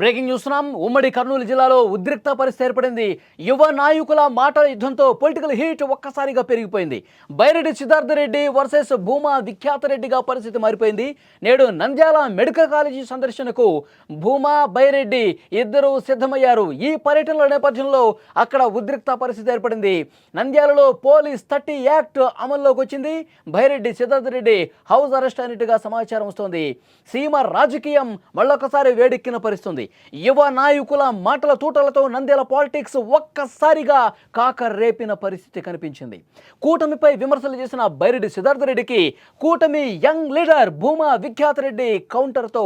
Breaking చూస్తున్నాం ఉమ్మడి కర్నూలు జిల్లాలో ఉద్రిక్త పరిస్థితి ఏర్పడింది. యువ నాయకుల మాటల యుద్ధంతో పొలిటికల్ హీట్ ఒక్కసారిగా పెరిగిపోయింది. బైరెడ్డి సిద్ధార్థ రెడ్డి వర్సెస్ భూమా విఖ్యాత రెడ్డిగా పరిస్థితి మారిపోయింది. నేడు నంద్యాల మెడికల్ కాలేజీ సందర్శనకు భూమా బైరెడ్డి ఇద్దరు సిద్ధమయ్యారు. ఈ పర్యటనల నేపథ్యంలో అక్కడ ఉద్రిక్త పరిస్థితి ఏర్పడింది. నంద్యాలలో పోలీస్ థర్టీ యాక్ట్ అమల్లోకి వచ్చింది. బైరెడ్డి సిద్ధార్థ రెడ్డి హౌస్ అరెస్ట్ అయినట్టుగా సమాచారం వస్తోంది. సీమ రాజకీయం మళ్ళొకసారి వేడెక్కిన పరిస్థితుంది. యువ నాయకుల మాటల తూటలతో నంద్యాల పాలిటిక్స్ ఒక్కసారిగా కాక రేపిన పరిస్థితి కనిపించింది. కూటమిపై విమర్శలు చేసిన బైరెడ్డి సిద్ధార్థ రెడ్డికి కూటమి యంగ్ లీడర్ భూమా విఖ్యాత రెడ్డి కౌంటర్తో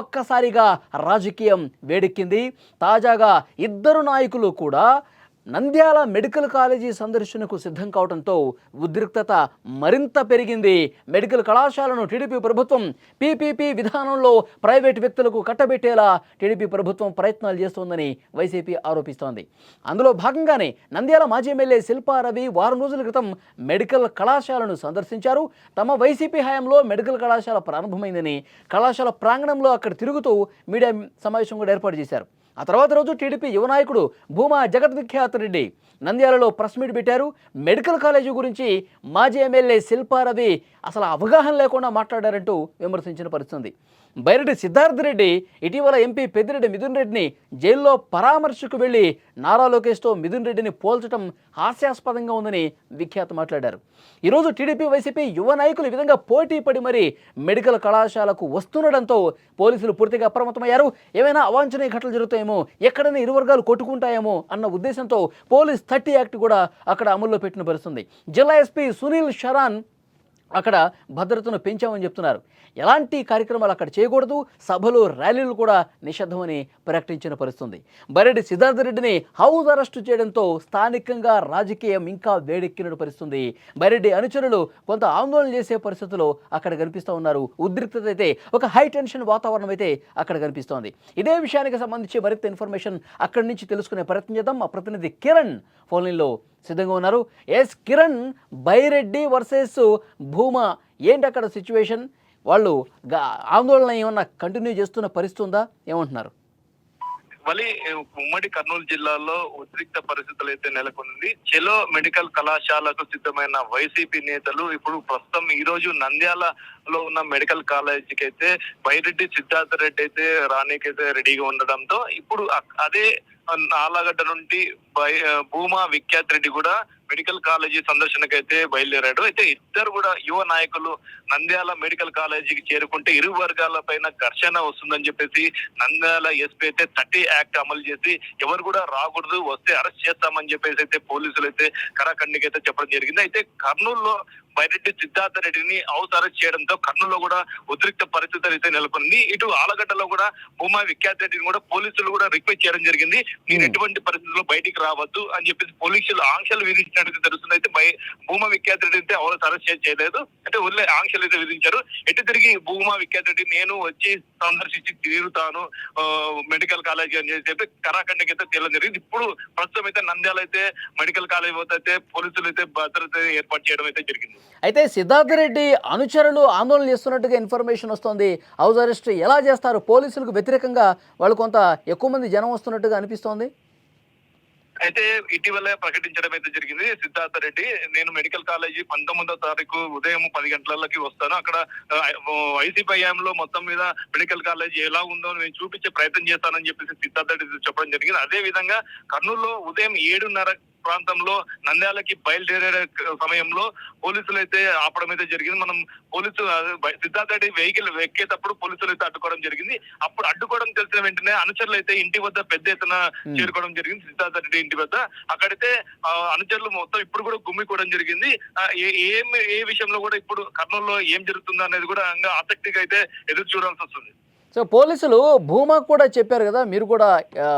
ఒక్కసారిగా రాజకీయం వేడెక్కింది. తాజాగా ఇద్దరు నాయకులు కూడా నంద్యాల మెడికల్ కాలేజీ సందర్శనకు సిద్ధం కావడంతో ఉద్రిక్తత మరింత పెరిగింది. మెడికల్ కళాశాలను టీడీపీ ప్రభుత్వం పీపీపీ విధానంలో ప్రైవేటు వ్యక్తులకు కట్టబెట్టేలా టీడీపీ ప్రభుత్వం ప్రయత్నాలు చేస్తోందని వైసీపీ ఆరోపిస్తోంది. అందులో భాగంగానే నంద్యాల మాజీ ఎమ్మెల్యే శిల్పా రవి వారం రోజుల క్రితం మెడికల్ కళాశాలను సందర్శించారు. తమ వైసీపీ హయాంలో మెడికల్ కళాశాల ప్రారంభమైందని కళాశాల ప్రాంగణంలో అక్కడ తిరుగుతూ మీడియా సమావేశం కూడా ఏర్పాటు చేశారు. ఆ తర్వాత రోజు టీడీపీ యువ నాయకుడు భూమా జగద్విఖ్యాత రెడ్డి నంద్యాలలో ప్రెస్ మీట్ పెట్టారు. మెడికల్ కాలేజీ గురించి మాజీ ఎమ్మెల్యే శిల్పారవి అసలు అవగాహన లేకుండా మాట్లాడారంటూ విమర్శించిన పరిస్థితుంది బైరెడ్డి సిద్ధార్థ రెడ్డి ఇటీవల ఎంపీ పెద్దిరెడ్డి మిథున్ రెడ్డిని జైల్లో పరామర్శకు వెళ్ళి నారా లోకేష్తో మిథున్ రెడ్డిని పోల్చడం హాస్యాస్పదంగా ఉందని విఖ్యాత మాట్లాడారు. ఈరోజు టీడీపీ వైసీపీ యువ నాయకులు ఈ విధంగా పోటీ పడి మరి మెడికల్ కళాశాలకు వస్తుండడంతో పోలీసులు పూర్తిగా అప్రమత్తమయ్యారు. ఏమైనా అవాంఛనీయ ఘటనలు జరుగుతాయేమో ఎక్కడైనా ఇరు వర్గాలు కొట్టుకుంటాయేమో అన్న ఉద్దేశంతో పోలీస్ థర్టీ యాక్ట్ కూడా అక్కడ అమల్లో పెట్టిన పరిస్థితుంది. జిల్లా ఎస్పీ సునీల్ షరాన్ అక్కడ భద్రతను పెంచామని చెప్తున్నారు. ఎలాంటి కార్యక్రమాలు అక్కడ చేయకూడదు సభలు ర్యాలీలు కూడా నిషిద్ధమని ప్రకటించిన పరిస్థితుంది. బరెడ్డి సిద్ధార్థ రెడ్డిని హౌస్ అరెస్టు చేయడంతో స్థానికంగా రాజకీయం ఇంకా వేడెక్కిన పరిస్థితుంది. బరెడ్డి అనుచరులు కొంత ఆందోళన చేసే పరిస్థితుల్లో అక్కడ కనిపిస్తూ ఉన్నారు. ఉద్రిక్తత అయితే ఒక హై టెన్షన్ వాతావరణం అయితే అక్కడ కనిపిస్తోంది. ఇదే విషయానికి సంబంధించి మరింత ఇన్ఫర్మేషన్ అక్కడి నుంచి తెలుసుకునే ప్రయత్నం చేద్దాం. మా ప్రతినిధి కిరణ్ ఫోన్లైన్లో సిద్ధంగా ఉన్నారు. Yes Kiran Byreddy versus Bhuma. ఏంటి అక్కడ సిచ్యువేషన్ వాళ్ళు ఆందోళన ఏమన్నా కంటిన్యూ చేస్తున్న పరిస్థితి ఉందా? ఏమంటున్నారు? మళ్ళీ ఉమ్మడి కర్నూలు జిల్లాలో ఉద్రిక్త పరిస్థితులు అయితే నెలకొంది. చెలో మెడికల్ కళాశాలకు సిద్ధమైన వైసీపీ నేతలు ఇప్పుడు ప్రస్తుతం ఈ రోజు నంద్యాలలో ఉన్న మెడికల్ కాలేజీకి అయితే బైరెడ్డి సిద్ధార్థ రెడ్డి అయితే రానీకైతే రెడీగా ఉండడంతో ఇప్పుడు అదే ఆలగడ్డ నుండి భూమా విఖ్యాత్ రెడ్డి కూడా మెడికల్ కాలేజీ సందర్శనకైతే బయలుదేరాడు. అయితే ఇద్దరు కూడా యువ నాయకులు నంద్యాల మెడికల్ కాలేజీకి చేరుకుంటే ఇరు వర్గాల పైన ఘర్షణ వస్తుందని చెప్పేసి నంద్యాల ఎస్పీ అయితే థర్టీ యాక్ట్ అమలు చేసి ఎవరు కూడా రాకూడదు వస్తే అరెస్ట్ చేస్తామని చెప్పేసి అయితే పోలీసులు అయితే కరాఖండికి అయితే చెప్పడం జరిగింది. అయితే కర్నూలులో బైరెడ్డి సిద్ధార్థ రెడ్డిని హౌస్ అరెస్ట్ చేయడంతో కర్నూలులో కూడా ఉద్రిక్త పరిస్థితులు అయితే నెలకొంది. ఇటు ఆలగడ్డలో కూడా భూమా విఖ్యాత్ రెడ్డిని కూడా పోలీసులు కూడా రిక్వెస్ట్ చేయడం జరిగింది. మీరు Hmm. ఎటువంటి పరిస్థితుల్లో బయటికి రావద్దు అని చెప్పేసి పోలీసులు ఆంక్షలు విధించినట్టు తెలుస్తుంది. అయితే భూమా విఖ్యాత్ రెడ్డి అయితే ఎవరు అరెస్ట్ చేయలేదు. అంటే ఓన్లీ ఆంక్షలు అయితే విధించారు. ఎటు తిరిగి భూమా విఖ్యాత్ రెడ్డి నేను వచ్చి సందర్శించి తీరుతాను మెడికల్ కాలేజ్ అని చెప్పి కరాఖండకి అయితే తేలడం జరిగింది. ఇప్పుడు ప్రస్తుతం అయితే నంద్యాల అయితే మెడికల్ కాలేజ్ వద్ద అయితే పోలీసులు అయితే భద్రత ఏర్పాటు చేయడం అయితే జరిగింది. అయితే సిద్ధార్థ రెడ్డి అనుచరులు ఆందోళన చేస్తున్నట్టుగా ఇన్ఫర్మేషన్ వస్తుంది. హౌస్ అరెస్ట్ ఎలా చేస్తారు? పోలీసులకు వ్యతిరేకంగా వాళ్ళు కొంత ఎక్కువ మంది జనం వస్తున్నట్టుగా అనిపిస్తోంది. అయితే ఇటీవలే ప్రకటించడం అయితే జరిగింది. సిద్ధార్థ రెడ్డి నేను మెడికల్ కాలేజీ పంతొమ్మిదో తారీఖు ఉదయం పది గంటలకి వస్తాను. అక్కడ వైసీపీ హయాంలో మొత్తం మీద మెడికల్ కాలేజీ ఎలా ఉందో నేను చూపించే ప్రయత్నం చేస్తానని చెప్పేసి సిద్ధార్థ రెడ్డి చెప్పడం జరిగింది. అదే విధంగా కర్నూలులో ఉదయం ఏడున్నర ప్రాంతంలో నంద్యాలకి బయలుదేరే సమయంలో పోలీసులు అయితే ఆపడం అయితే జరిగింది. మనం పోలీసు సిద్ధార్థ రెడ్డి వెహికల్ ఎక్కేటప్పుడు పోలీసులు అయితే అడ్డుకోవడం జరిగింది. అప్పుడు అడ్డుకోవడం తెలిసిన వెంటనే అనుచరులు అయితే ఇంటి వద్ద పెద్ద ఎత్తున చేరుకోవడం జరిగింది. సిద్ధార్థ రెడ్డి ఇంటి వద్ద. అక్కడైతే అనుచరులు మొత్తం ఇప్పుడు కూడా గుమ్మికోవడం జరిగింది. ఏ- ఏం విషయంలో కూడా ఇప్పుడు కర్నూలులో ఏం జరుగుతుందో అనేది కూడా ఆసక్తిగా అయితే ఎదురు చూడాల్సి వస్తుంది. సో పోలీసులు భూమా కూడా చెప్పారు కదా మీరు కూడా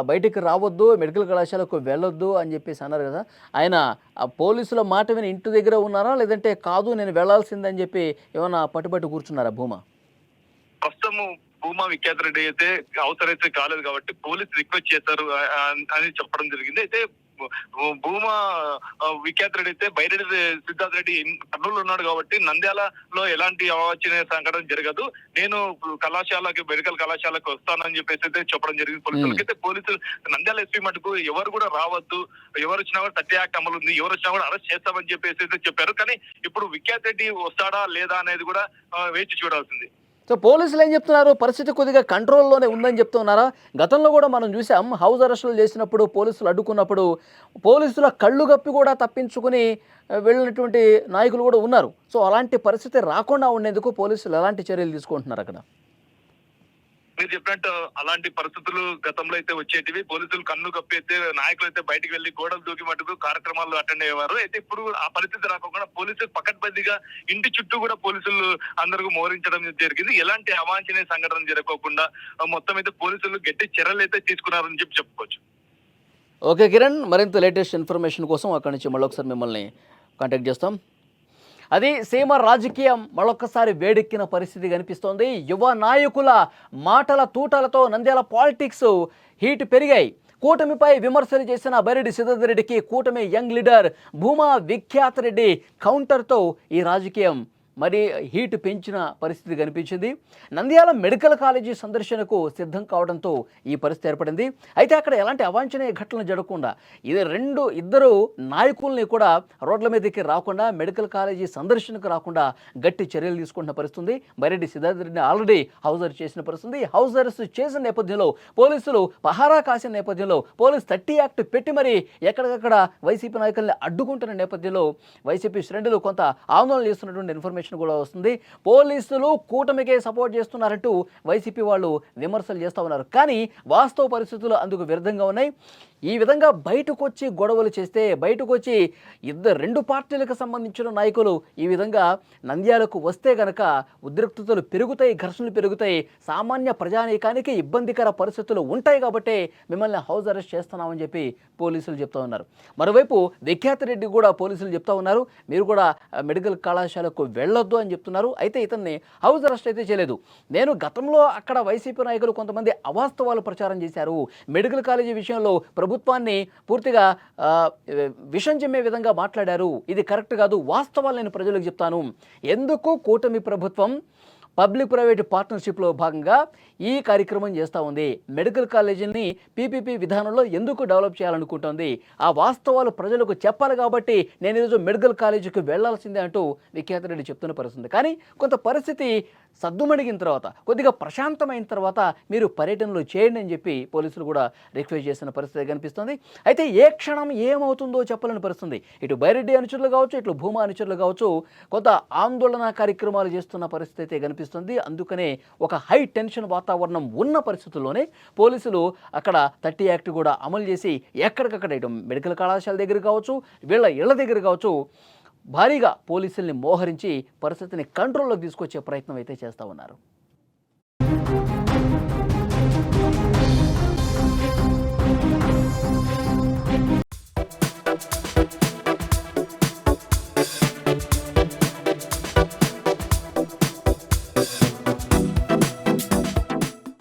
బయటికి రావద్దు మెడికల్ కళాశాలకు వెళ్ళొద్దు అని చెప్పేసి అన్నారు కదా. ఆయన ఆ పోలీసుల మాట విని ఇంటి దగ్గర ఉన్నారా? లేదంటే కాదు నేను వెళ్ళాల్సిందని చెప్పి ఏమన్నా పట్టుబట్టి కూర్చున్నారా భూమా? ప్రస్తుతం భూమా విఖ్యాత రెడ్డి అయితే అవసరమైతే కాలేదు కాబట్టి పోలీసు రిక్వెస్ట్ చేశారు అని చెప్పడం జరిగింది. అయితే భూమా విఖ్యాత రెడ్డి అయితే బైరెడ్డి సిద్ధార్థ రెడ్డి కర్నూలు ఉన్నాడు కాబట్టి నంద్యాలలో ఎలాంటి అవాంఛనీయ సంఘటన జరగదు. నేను కళాశాలకి మెడికల్ కళాశాలకు వస్తానని చెప్పేసి అయితే చెప్పడం జరిగింది పోలీసులకి. అయితే పోలీసులు నంద్యాల ఎస్పీ మటుకు ఎవరు కూడా రావద్దు ఎవరు వచ్చినా కూడా థర్టీ యాక్ట్ అమలు ఉంది ఎవరు వచ్చినా కూడా అరెస్ట్ చేస్తామని చెప్పేసి అయితే చెప్పారు. కానీ ఇప్పుడు విఖ్యాత రెడ్డి వస్తాడా లేదా అనేది కూడా వేచి చూడాల్సింది. సో పోలీసులు ఏం చెప్తున్నారు? పరిస్థితి కొద్దిగా కంట్రోల్లోనే ఉందని చెప్తున్నారా? గతంలో కూడా మనం చూసాం హౌస్ అరెస్టులు చేసినప్పుడు పోలీసులు అడ్డుకున్నప్పుడు పోలీసుల కళ్ళు గప్పి కూడా తప్పించుకుని వెళ్ళినటువంటి నాయకులు కూడా ఉన్నారు. సో అలాంటి పరిస్థితి రాకుండా ఉండేందుకు పోలీసులు ఎలాంటి చర్యలు తీసుకుంటున్నారు అక్కడ? మీరు చెప్పినట్టు అలాంటి పరిస్థితులు గతంలో అయితే వచ్చేటివి. పోలీసులు కన్ను కప్పి అయితే నాయకులు అయితే బయటికి వెళ్ళి గోడలు దూకి మటుకు కార్యక్రమాలు అటెండ్ అయ్యేవారు. అయితే ఇప్పుడు ఆ పరిస్థితి రాకుండా పోలీసులు పకడ్బందీగా ఇంటి చుట్టూ కూడా పోలీసులు అందరికీ మోహరించడం జరిగింది. ఎలాంటి అవాంఛనీయ సంఘటన జరగకుండా మొత్తం అయితే పోలీసులు గట్టి చర్యలు అయితే తీసుకున్నారని చెప్పి చెప్పుకోవచ్చు. ఓకే కిరణ్ మరింత లేటెస్ట్ ఇన్ఫర్మేషన్ కోసం అక్కడి నుంచి మళ్ళీ ఒకసారి మిమ్మల్ని కాంటాక్ట్ చేస్తాం. అది సీమ రాజకీయం మరొకసారి వేడెక్కిన పరిస్థితి కనిపిస్తోంది. యువ నాయకుల మాటల తూటలతో నంద్యాల పాలిటిక్స్ హీట్ పెరిగాయి. కూటమిపై విమర్శలు చేసిన బైరెడ్డి సిద్ధార్థ రెడ్డికి కూటమి యంగ్ లీడర్ భూమా విఖ్యాత రెడ్డి కౌంటర్తో ఈ రాజకీయం మరి హీట్ పెంచిన పరిస్థితి కనిపించింది. నంద్యాల మెడికల్ కాలేజీ సందర్శనకు సిద్ధం కావడంతో ఈ పరిస్థితి ఏర్పడింది. అయితే అక్కడ ఎలాంటి అవాంఛనీయ ఘటనలు జరగకుండా ఇది రెండు ఇద్దరు నాయకుల్ని కూడా రోడ్ల మీదకి రాకుండా మెడికల్ కాలేజీ సందర్శనకు రాకుండా గట్టి చర్యలు తీసుకుంటున్న పరిస్థితుంది. బైరెడ్డి సిద్ధార్థ రెడ్డిని ఆల్రెడీ హౌస్ అరెస్ట్ చేసిన పరిస్థితి హౌస్ అరెస్ట్ చేసిన నేపథ్యంలో పోలీసులు పహారా కాసిన నేపథ్యంలో పోలీస్ థర్టీ యాక్ట్ పెట్టి మరి ఎక్కడికక్కడ వైసీపీ నాయకుల్ని అడ్డుకుంటున్న నేపథ్యంలో వైసీపీ శ్రేణులు కొంత ఆందోళన చేస్తున్నటువంటి ఇన్ఫర్మేషన్ కూడా వస్తుంది. పోలీసులు కూటమికే సపోర్ట్ చేస్తున్నారంటూ వైసీపీ వాళ్ళు విమర్శలు చేస్తూ ఉన్నారు. కానీ వాస్తవ పరిస్థితులు అందుకు విరుద్ధంగా ఉన్నాయి. ఈ విధంగా బయటకు వచ్చి గొడవలు చేస్తే బయటకు వచ్చి ఇద్దరు రెండు పార్టీలకు సంబంధించిన నాయకులు ఈ విధంగా నంద్యాలకు వస్తే గనక ఉద్రిక్తతలు పెరుగుతాయి ఘర్షణలు పెరుగుతాయి. సామాన్య ప్రజానీకానికి ఇబ్బందికర పరిస్థితులు ఉంటాయి కాబట్టి మిమ్మల్ని హౌస్ అరెస్ట్ చేస్తున్నామని చెప్పి పోలీసులు చెప్తా ఉన్నారు. మరోవైపు విఖ్యాత రెడ్డి కూడా పోలీసులు చెప్తా ఉన్నారు. మీరు కూడా మెడికల్ కళాశాలకు వెళ్ళ వెళ్ళొద్దు అని చెప్తున్నారు. అయితే ఇతన్ని హౌస్ అరెస్ట్ అయితే చేయలేదు. నేను గతంలో అక్కడ వైసీపీ నాయకులు కొంతమంది అవాస్తవాలు ప్రచారం చేశారు. మెడికల్ కాలేజీ విషయంలో ప్రభుత్వాన్ని పూర్తిగా విషం చెమ్మే విధంగా మాట్లాడారు. ఇది కరెక్ట్ కాదు. వాస్తవాలు నేను ప్రజలకు చెప్తాను. ఎందుకు కూటమి ప్రభుత్వం పబ్లిక్ ప్రైవేట్ పార్ట్నర్షిప్లో భాగంగా ఈ కార్యక్రమం చేస్తూ ఉంది. మెడికల్ కాలేజీని పీపీపీ విధానంలో ఎందుకు డెవలప్ చేయాలనుకుంటోంది? ఆ వాస్తవాలు ప్రజలకు చెప్పాలి కాబట్టి నేను ఈరోజు మెడికల్ కాలేజీకి వెళ్ళాల్సిందే అంటూ విఖ్యాత రెడ్డి చెప్తున్న పరిస్థితి. కానీ కొంత పరిస్థితి సద్దుమణిగిన తర్వాత కొద్దిగా ప్రశాంతమైన తర్వాత మీరు పర్యటనలు చేయండి అని చెప్పి పోలీసులు కూడా రిక్వెస్ట్ చేసిన పరిస్థితి కనిపిస్తుంది. అయితే ఏ క్షణం ఏమవుతుందో చెప్పలేని పరిస్థితుంది. ఇటు బైరెడ్డి అనుచరులు కావచ్చు ఇటు భూమా అనుచరులు కావచ్చు కొంత ఆందోళన కార్యక్రమాలు చేస్తున్న పరిస్థితి అయితే కనిపిస్తుంది. అందుకనే ఒక హై టెన్షన్ వాతావరణం ఉన్న పరిస్థితుల్లోనే పోలీసులు అక్కడ థర్టీ యాక్ట్ కూడా అమలు చేసి ఎక్కడికక్కడ ఇటు మెడికల్ కళాశాల దగ్గర కావచ్చు వీళ్ళ ఇళ్ళ దగ్గర కావచ్చు భారీగా పోలీసుల్ని మోహరించి పరిస్థితిని కంట్రోల్లోకి తీసుకొచ్చే ప్రయత్నం అయితే చేస్తూ ఉన్నారు.